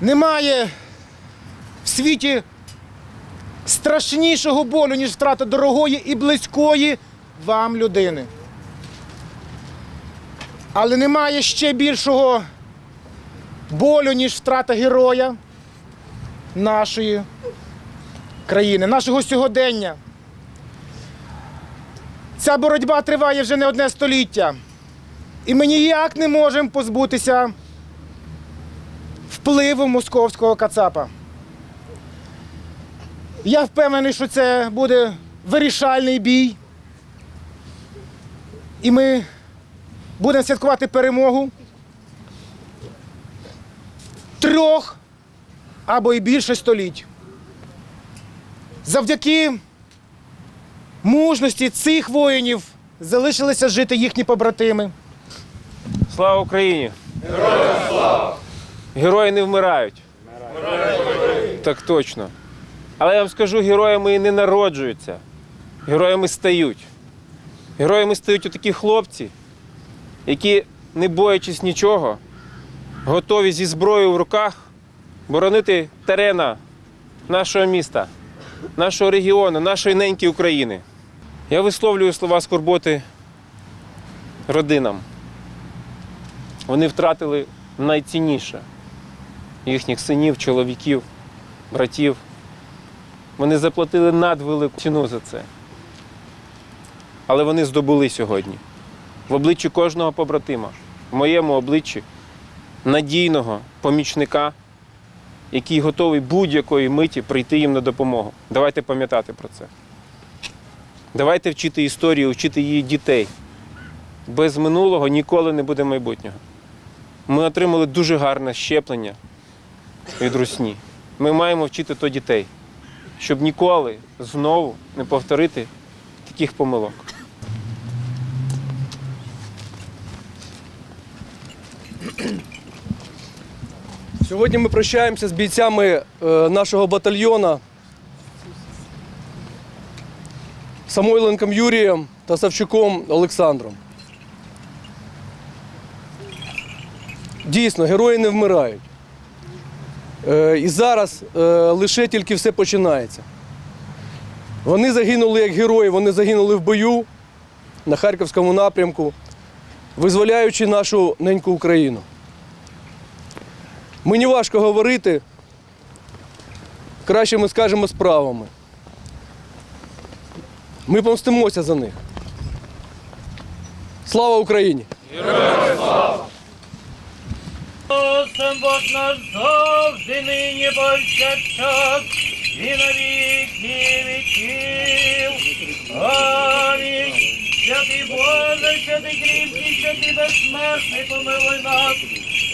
Немає в світі страшнішого болю, ніж втрата дорогої і близької вам людини. Але немає ще більшого болю, ніж втрата героя нашої країни, нашого сьогодення. Ця боротьба триває вже не одне століття. І ми ніяк не можемо позбутися впливу московського кацапа. Я впевнений, що це буде вирішальний бій. І ми будемо святкувати перемогу трьох або і більше століть. Завдяки мужності цих воїнів залишилися жити їхні побратими. Слава Україні! Героям слава! Герої не вмирають. Так точно. Але я вам скажу, героями і не народжуються. Героями стають. Героями стають отакі хлопці, які, не боячись нічого, готові зі зброєю в руках боронити терена нашого міста, нашого регіону, нашої неньки України. Я висловлюю слова скорботи родинам. Вони втратили найцінніше їхніх синів, чоловіків, братів. Вони заплатили надвелику ціну за це. Але вони здобули сьогодні. В обличчі кожного побратима, в моєму обличчі надійного помічника, який готовий будь-якої миті прийти їм на допомогу. Давайте пам'ятати про це. Давайте вчити історію, вчити її дітей. Без минулого ніколи не буде майбутнього. Ми отримали дуже гарне щеплення від русні. Ми маємо вчити то дітей, щоб ніколи знову не повторити таких помилок. Сьогодні ми прощаємося з бійцями е, нашого батальйона Самойленком Юрієм та Савчуком Олександром. Дійсно, герої не вмирають. Е, І зараз е, лише тільки все починається. Вони загинули як герої, вони загинули в бою на Харківському напрямку, визволяючи нашу неньку Україну. Мені важко говорити. Краще ми скажемо справами. Ми помстимося за них. Слава Україні! Сам Бог наш завжди нині повсякчас і на віки віків. Амінь. Святий Боже, святий кріпкий, святий безсмертний, помилуй нас.